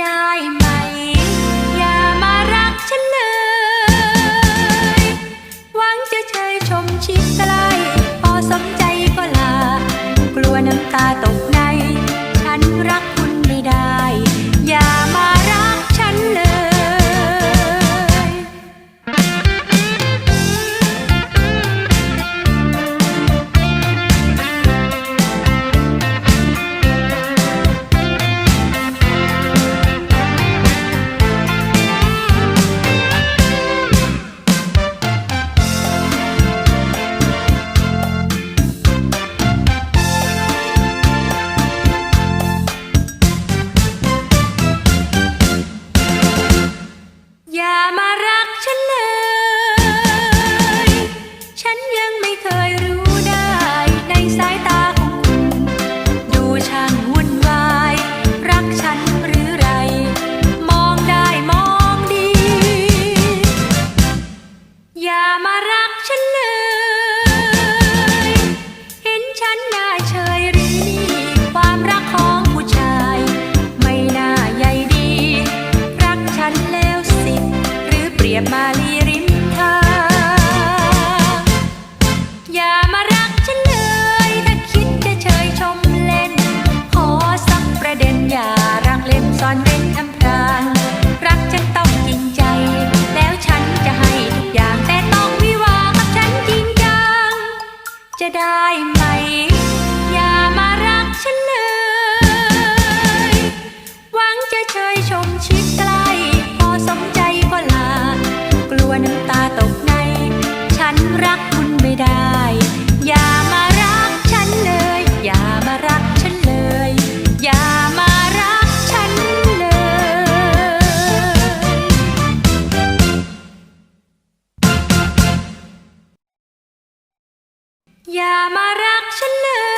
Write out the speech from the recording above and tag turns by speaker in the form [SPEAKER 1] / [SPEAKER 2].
[SPEAKER 1] time รักฉันต้องจริงใจ แล้วฉันจะให้ทุกอย่างแต่ต้องวิวากับฉันจริงจัง จะได้ไหม อย่ามารักฉันเลย หวังจะเชยชมชิดใกล้พอสมใจก็ลา กลัวน้ำตาตกใน ฉันรัก อย่ามารักฉันเลย